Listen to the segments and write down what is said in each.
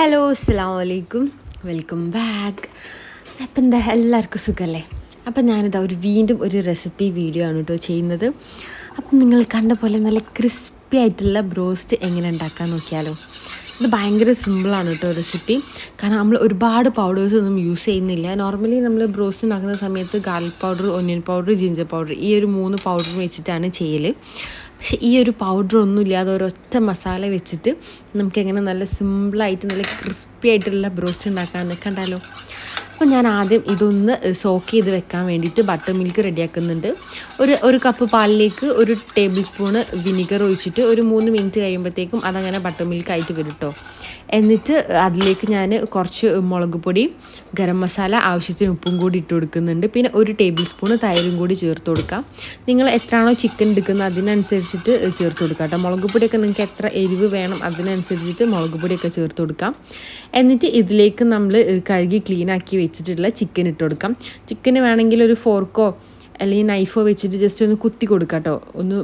Hello അസ്സാം വലൈക്കും welcome back അപ്പം എന്താ എല്ലാവർക്കും സുഖമല്ലേ അപ്പം ഞാനിതാ ഒരു വീണ്ടും ഒരു റെസിപ്പി വീഡിയോ ആണ് കേട്ടോ ചെയ്യുന്നത്. അപ്പം നിങ്ങൾ കണ്ട പോലെ നല്ല ക്രിസ്പി ആയിട്ടുള്ള ബ്രോസ്റ്റ് എങ്ങനെ ഉണ്ടാക്കാൻ നോക്കിയാലോ? ഇത് ഭയങ്കര സിമ്പിളാണ് കേട്ടോ റെസിപ്പി കാരണം നമ്മൾ ഒരുപാട് പൗഡേഴ്സ് ഒന്നും യൂസ് ചെയ്യുന്നില്ല. നോർമലി നമ്മൾ ബ്രോസ്റ്റ് ഉണ്ടാക്കുന്ന സമയത്ത് garlic powder onion powder ginger powder ഈ ഒരു മൂന്ന് പൗഡർ വെച്ചിട്ടാണ് ചെയ്യൽ പക്ഷെ ഈ ഒരു പൗഡർ ഒന്നും ഇല്ലാതെ ഒരൊറ്റ മസാല വെച്ചിട്ട് നമുക്കെങ്ങനെ നല്ല സിമ്പിളായിട്ട് നല്ല ക്രിസ്പി ആയിട്ടുള്ള ബ്രോസ്റ്റ് ഉണ്ടാക്കാൻ കണ്ടാലോ അപ്പോൾ ഞാൻ ആദ്യം ഇതൊന്ന് സോക്ക് ചെയ്ത് വെക്കാൻ വേണ്ടിയിട്ട് ബട്ടർ മിൽക്ക് റെഡിയാക്കുന്നുണ്ട് ഒരു ഒരു കപ്പ് പാലിലേക്ക് ഒരു ടേബിൾ സ്പൂണ് വിനിഗർ ഒഴിച്ചിട്ട് ഒരു മൂന്ന് മിനിറ്റ് കഴിയുമ്പോഴത്തേക്കും അതങ്ങനെ ബട്ടർ മിൽക്ക് ആയിട്ട് വരും കേട്ടോ എന്നിട്ട് അതിലേക്ക് ഞാൻ കുറച്ച് മുളക് പൊടി ഗരം മസാല ആവശ്യത്തിന് ഉപ്പും കൂടി ഇട്ട് കൊടുക്കുന്നുണ്ട്. പിന്നെ ഒരു ടേബിൾ സ്പൂൺ തൈരും കൂടി ചേർത്ത് കൊടുക്കാം. നിങ്ങൾ എത്രയാണോ ചിക്കൻ എടുക്കുന്നത് അതിനനുസരിച്ചിട്ട് ചേർത്ത് കൊടുക്കാം കേട്ടോ മുളക് പൊടിയൊക്കെ നിങ്ങൾക്ക് എത്ര എരിവ് വേണം അതിനനുസരിച്ചിട്ട് മുളക് പൊടിയൊക്കെ ചേർത്ത് കൊടുക്കാം. എന്നിട്ട് ഇതിലേക്ക് നമ്മൾ കഴുകി ക്ലീനാക്കി വെച്ചിട്ടുള്ള ചിക്കൻ ഇട്ട് കൊടുക്കാം. ചിക്കന് വേണമെങ്കിൽ ഒരു ഫോർക്കോ അല്ലെങ്കിൽ നൈഫോ വെച്ചിട്ട് ജസ്റ്റ് ഒന്ന് കുത്തി കൊടുക്കാം കേട്ടോ. ഒന്ന്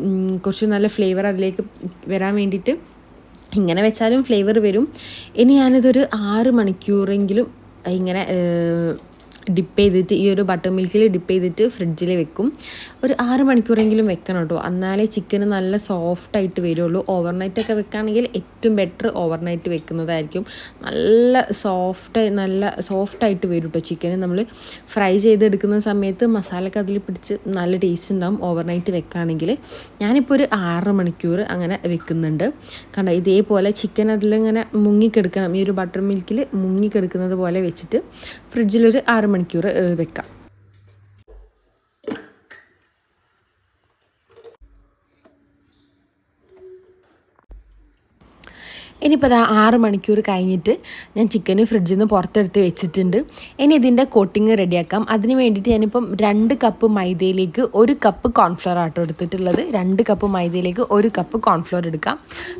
കുറച്ച് നല്ല ഫ്ലേവർ അതിലേക്ക് വരാൻ വേണ്ടിയിട്ട് ഇങ്ങനെ വെച്ചാലും ഫ്ലേവർ വരും. ഇനി ഞാനിതൊരു ആറ് മണിക്കൂറെങ്കിലും ഇങ്ങനെ ഡിപ്പ് ചെയ്തിട്ട് ഈ ഒരു ബട്ടർ മിൽക്കിൽ ഡിപ്പ് ചെയ്തിട്ട് ഫ്രിഡ്ജിൽ വെക്കും. ഒരു ആറ് മണിക്കൂറെങ്കിലും വെക്കണം കേട്ടോ. എന്നാലേ ചിക്കന് നല്ല സോഫ്റ്റായിട്ട് വരുള്ളൂ. ഓവർനൈറ്റ് ഒക്കെ വെക്കുകയാണെങ്കിൽ ഏറ്റവും ബെറ്റർ ഓവർനൈറ്റ് വെക്കുന്നതായിരിക്കും. നല്ല സോഫ്റ്റ് നല്ല സോഫ്റ്റായിട്ട് വരും കേട്ടോ ചിക്കന് നമ്മൾ ഫ്രൈ ചെയ്തെടുക്കുന്ന സമയത്ത് മസാലയൊക്കെ അതിൽ പിടിച്ച് നല്ല ടേസ്റ്റ് ഉണ്ടാവും ഓവർനൈറ്റ് വെക്കുകയാണെങ്കിൽ ഞാനിപ്പോൾ ഒരു ആറ് മണിക്കൂർ അങ്ങനെ വെക്കുന്നുണ്ട്. കണ്ടോ ഇതേപോലെ ചിക്കൻ അതിലിങ്ങനെ മുങ്ങിക്കെടുക്കണം. ഈ ഒരു ബട്ടർ മിൽക്കിൽ മുങ്ങിക്കെടുക്കുന്നത് പോലെ വെച്ചിട്ട് ഫ്രിഡ്ജിലൊരു ആറ് മണിക്കൂർ വെക്കാം. ഇനിയിപ്പോൾ അത് ആറ് മണിക്കൂർ കഴിഞ്ഞിട്ട് ഞാൻ ചിക്കൻ ഫ്രിഡ്ജിൽ നിന്ന് പുറത്തെടുത്ത് വെച്ചിട്ടുണ്ട്. ഇനി ഇതിന്റെ കോട്ടിങ് റെഡിയാക്കാം അതിന് വേണ്ടിയിട്ട് ഞാനിപ്പം രണ്ട് കപ്പ് മൈദയിലേക്ക് ഒരു കപ്പ് കോൺഫ്ലോർ ആട്ടോ എടുത്തിട്ടുള്ളത്. രണ്ട് കപ്പ് മൈദയിലേക്ക് ഒരു കപ്പ് കോൺഫ്ലോർ എടുക്കാം.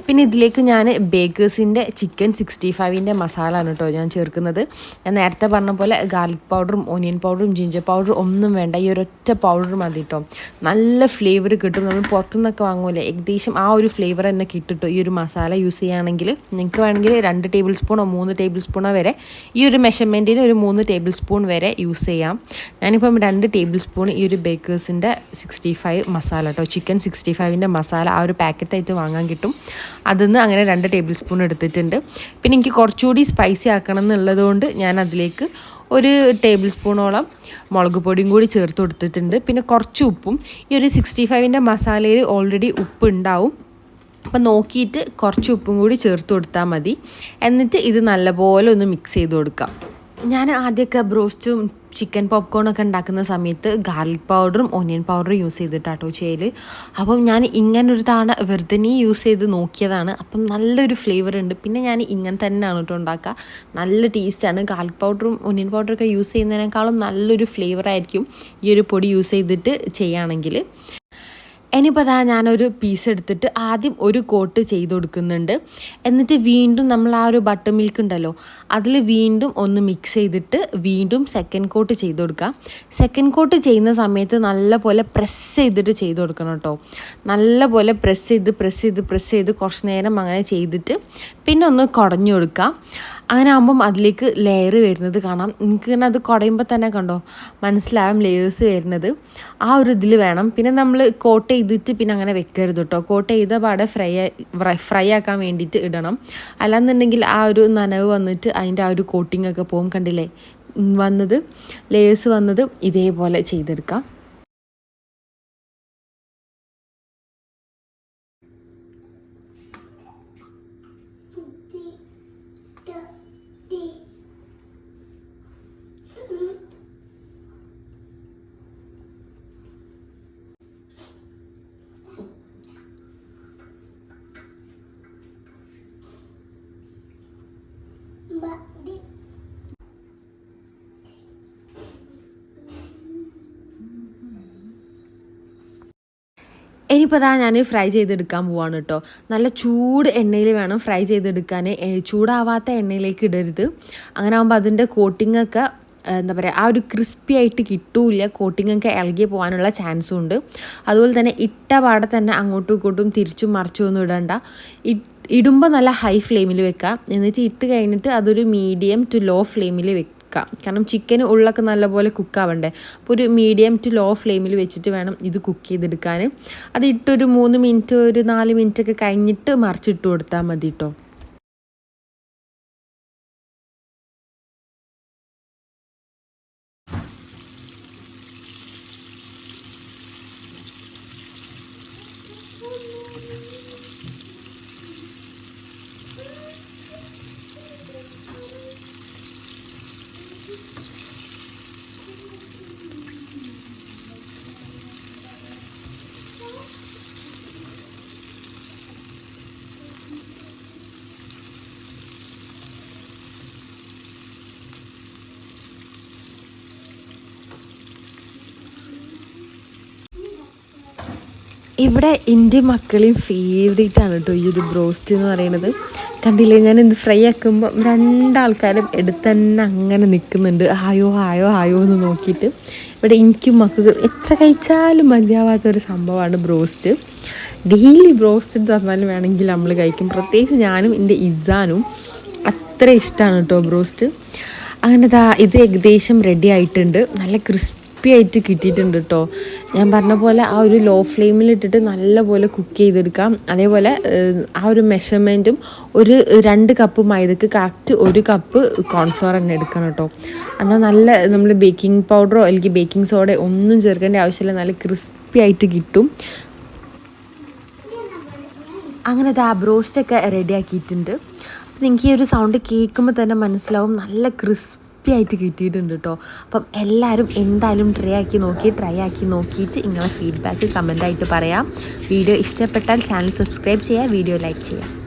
പിന്നെ ഇതിലേക്ക് ഞാൻ ബേക്കേഴ്സിന്റെ ചിക്കൻ സിക്സ്റ്റി ഫൈവിന്റെ മസാല ആണ് കേട്ടോ ഞാൻ ചേർക്കുന്നത്. ഞാൻ നേരത്തെ പറഞ്ഞ പോലെ ഗാർലിക് പൗഡറും ഓനിയൻ പൗഡറും ജിഞ്ചർ പൗഡറും ഒന്നും വേണ്ട. ഈ ഒരൊറ്റ പൗഡർ മതി കേട്ടോ നല്ല ഫ്ലേവർ കിട്ടും. നമ്മൾ പുറത്തുനിന്നൊക്കെ വാങ്ങൂലേ. ഏകദേശം ആ ഒരു ഫ്ലേവർ തന്നെ കിട്ടും ഈ ഒരു മസാല യൂസ് ചെയ്യുകയാണെങ്കിൽ നിങ്ങൾക്ക് വേണമെങ്കിൽ രണ്ട് ടേബിൾ സ്പൂണോ മൂന്ന് ടേബിൾ സ്പൂണോ വരെ ഈ ഒരു മെഷർമെന്റിന് ഒരു മൂന്ന് ടേബിൾ സ്പൂൺ വരെ യൂസ് ചെയ്യാം. ഞാനിപ്പം രണ്ട് ടേബിൾ സ്പൂൺ ഈ ഒരു ബേക്കേഴ്സിന്റെ സിക്സ്റ്റി ഫൈവ് മസാല കേട്ടോ ചിക്കൻ സിക്സ്റ്റി ഫൈവിന്റെ മസാല ആ ഒരു പാക്കറ്റായിട്ട് വാങ്ങാൻ കിട്ടും. അതിൽ നിന്ന് അങ്ങനെ രണ്ട് ടേബിൾ സ്പൂൺ എടുത്തിട്ടുണ്ട്. പിന്നെ എനിക്ക് കുറച്ചുകൂടി സ്പൈസി ആക്കണം എന്നുള്ളതുകൊണ്ട് ഞാൻ അതിലേക്ക് ഒരു ടേബിൾ സ്പൂണോളം മുളക് പൊടിയും കൂടി ചേർത്ത് കൊടുത്തിട്ടുണ്ട്. പിന്നെ കുറച്ച് ഉപ്പും ഈ ഒരു സിക്സ്റ്റി ഫൈവിന്റെ മസാലയിൽ ഓൾറെഡി ഉപ്പ് ഉണ്ടാവും. അപ്പം നോക്കിയിട്ട് കുറച്ച് ഉപ്പും കൂടി ചേർത്ത് കൊടുത്താൽ മതി. എന്നിട്ട് ഇത് നല്ലപോലെ ഒന്ന് മിക്സ് ചെയ്ത് കൊടുക്കാം. ഞാൻ ആദ്യമൊക്കെ ബ്രോസ്റ്റും ചിക്കൻ പോപ്കോണൊക്കെ ഉണ്ടാക്കുന്ന സമയത്ത് ഗാർലിക് പൗഡറും ഓനിയൻ പൗഡറും യൂസ് ചെയ്തിട്ടാട്ടോ ചെയ്യൽ അപ്പം ഞാൻ ഇങ്ങനൊരു തവണ വെറുതെ യൂസ് ചെയ്ത് നോക്കിയതാണ്. അപ്പം നല്ലൊരു ഫ്ലേവർ ഉണ്ട്. പിന്നെ ഞാൻ ഇങ്ങനെ തന്നെയാണ് കേട്ടോ ഉണ്ടാക്കുക. നല്ല ടേസ്റ്റാണ് ഗാർലിക് പൗഡറും ഓനിയൻ പൗഡറൊക്കെ യൂസ് ചെയ്യുന്നതിനേക്കാളും നല്ലൊരു ഫ്ലേവർ ആയിരിക്കും ഈ ഒരു പൊടി യൂസ് ചെയ്തിട്ട് ചെയ്യുകയാണെങ്കിൽ. ഇനിയിപ്പോൾ അതാ ഞാനൊരു പീസ് എടുത്തിട്ട് ആദ്യം ഒരു കോട്ട് ചെയ്ത് കൊടുക്കുന്നുണ്ട്. എന്നിട്ട് വീണ്ടും നമ്മൾ ആ ഒരു ബട്ടർ മിൽക്ക് ഉണ്ടല്ലോ അതിൽ വീണ്ടും ഒന്ന് മിക്സ് ചെയ്തിട്ട് വീണ്ടും സെക്കൻഡ് കോട്ട് ചെയ്ത് കൊടുക്കുക. സെക്കൻഡ് കോട്ട് ചെയ്യുന്ന സമയത്ത് നല്ലപോലെ പ്രസ് ചെയ്തിട്ട് ചെയ്ത് കൊടുക്കണം കേട്ടോ. നല്ലപോലെ പ്രസ് ചെയ്ത് പ്രസ് ചെയ്ത് പ്രസ് ചെയ്ത് കുറച്ച് നേരം അങ്ങനെ ചെയ്തിട്ട് പിന്നെ ഒന്ന് കുടഞ്ഞു കൊടുക്കുക. അങ്ങനെ ആകുമ്പം അതിലേക്ക് ലെയർ വരുന്നത് കാണാം. നിങ്ങൾക്ക് തന്നെ അത് കുടയുമ്പോൾ തന്നെ കണ്ടോ? മനസ്സിലാവും ലെയേഴ്സ് വരുന്നത്. ആ ഒരു ഇതിൽ വേണം. പിന്നെ നമ്മൾ കോട്ട് ചെയ്തിട്ട് പിന്നെ അങ്ങനെ വെക്കരുത് കേട്ടോ കോട്ട് ചെയ്ത പാടെ ഫ്രൈ ഫ്രൈ ആക്കാൻ വേണ്ടിയിട്ട് ഇടണം. അല്ലാന്നുണ്ടെങ്കിൽ ആ ഒരു നനവ് വന്നിട്ട് അതിന്റെ ആ ഒരു കോട്ടിംഗ് ഒക്കെ പോകും കണ്ടില്ലേ വന്നത് ലേയേഴ്സ് വന്നത് ഇതേപോലെ ചെയ്തെടുക്കാം. ഇനിയിപ്പോൾ അതാ ഞാൻ ഫ്രൈ ചെയ്തെടുക്കാൻ പോവാണ് കേട്ടോ നല്ല ചൂട് എണ്ണയിൽ വേണം ഫ്രൈ ചെയ്തെടുക്കാൻ ചൂടാവാത്ത എണ്ണയിലേക്ക് ഇടരുത്. അങ്ങനെ ആകുമ്പോൾ അതിന്റെ കോട്ടിങ്ങൊക്കെ എന്താ പറയുക ആ ഒരു ക്രിസ്പി ആയിട്ട് കിട്ടൂല കോട്ടിങ്ങൊക്കെ ഇളകി പോകാനുള്ള ചാൻസും ഉണ്ട് അതുപോലെ തന്നെ ഇട്ട പാടെ തന്നെ അങ്ങോട്ടും ഇങ്ങോട്ടും തിരിച്ചും മറിച്ചും ഒന്നും ഇടണ്ട. ഇടുമ്പോൾ നല്ല ഹൈ ഫ്ലെയിമിൽ വെക്കാം. എന്നിട്ട് ഇട്ട് കഴിഞ്ഞിട്ട് അതൊരു മീഡിയം ടു ലോ ഫ്ലെയിമിൽ വെക്കാം. കാരണം ചിക്കൻ ഉള്ളൊക്കെ നല്ലപോലെ കുക്കാവണ്ടേ അപ്പോൾ ഒരു മീഡിയം ടു ലോ ഫ്ലെയിമിൽ വെച്ചിട്ട് വേണം ഇത് കുക്ക് ചെയ്തെടുക്കാൻ അത് ഇട്ടൊരു മൂന്ന് മിനിറ്റ് ഒരു നാല് മിനിറ്റ് ഒക്കെ കഴിഞ്ഞിട്ട് മറിച്ചിട്ട് കൊടുത്താൽ മതി കേട്ടോ ഇവിടെ എന്റെ മക്കളെയും ഫേവറേറ്റ് ആണ് കേട്ടോ ഈ ഒരു ബ്രോസ്റ്റ് എന്ന് പറയുന്നത്. കണ്ടില്ലേ? ഞാൻ ഇത് ഫ്രൈ ആക്കുമ്പോൾ രണ്ടാൾക്കാരും എടുത്ത് തന്നെ അങ്ങനെ നിൽക്കുന്നുണ്ട് ആയോ ആയോ ആയോ എന്ന് നോക്കിയിട്ട്. ഇവിടെ എനിക്കും മക്കൾക്ക് എത്ര കഴിച്ചാലും മതിയാവാത്ത ഒരു സംഭവമാണ് ബ്രോസ്റ്റ്. ഡെയിലി ബ്രോസ്റ്റ് തന്നാലും വേണമെങ്കിൽ നമ്മൾ കഴിക്കും. പ്രത്യേകിച്ച് ഞാനും എന്റെ ഇസാനും അത്ര ഇഷ്ടമാണ് കേട്ടോ ബ്രോസ്റ്റ്. അങ്ങനെ ദാ ഇത് ഏകദേശം റെഡി ആയിട്ടുണ്ട്. നല്ല ക്രിസ്പി ആയിട്ട് കിട്ടിയിട്ടുണ്ട് കേട്ടോ ഞാൻ പറഞ്ഞ പോലെ ആ ഒരു ലോ ഫ്ലെയിമിൽ ഇട്ടിട്ട് നല്ലപോലെ കുക്ക് ചെയ്തെടുക്കാം. അതേപോലെ ആ ഒരു മെഷർമെന്റും ഒരു രണ്ട് കപ്പ് മൈദക്ക് കറക്റ്റ് ഒരു കപ്പ് കോൺഫ്ലവർ തന്നെ എടുക്കണം കേട്ടോ എന്നാൽ നല്ല നമ്മൾ ബേക്കിംഗ് പൗഡറോ അല്ലെങ്കിൽ ബേക്കിംഗ് സോഡ ഒന്നും ചേർക്കേണ്ട ആവശ്യമില്ല. നല്ല ക്രിസ്പി ആയിട്ട് കിട്ടും. അങ്ങനെ ആ ബ്രോസ്റ്റൊക്കെ റെഡി ആക്കിയിട്ടുണ്ട്. അപ്പം നിങ്ങൾക്ക് ഈ ഒരു സൗണ്ട് കേൾക്കുമ്പോൾ തന്നെ മനസ്സിലാവും. നല്ല ക്രിസ്പി ആയിട്ട് കിട്ടിയിട്ടുണ്ട് കേട്ടോ അപ്പം എല്ലാവരും എന്തായാലും ട്രൈ ആക്കി നോക്കി ട്രൈ ആക്കി നോക്കിയിട്ട് നിങ്ങളെ ഫീഡ്ബാക്ക് കമന്റായിട്ട് പറയാം. വീഡിയോ ഇഷ്ടപ്പെട്ടാൽ ചാനൽ സബ്സ്ക്രൈബ് ചെയ്യുക വീഡിയോ ലൈക്ക് ചെയ്യുക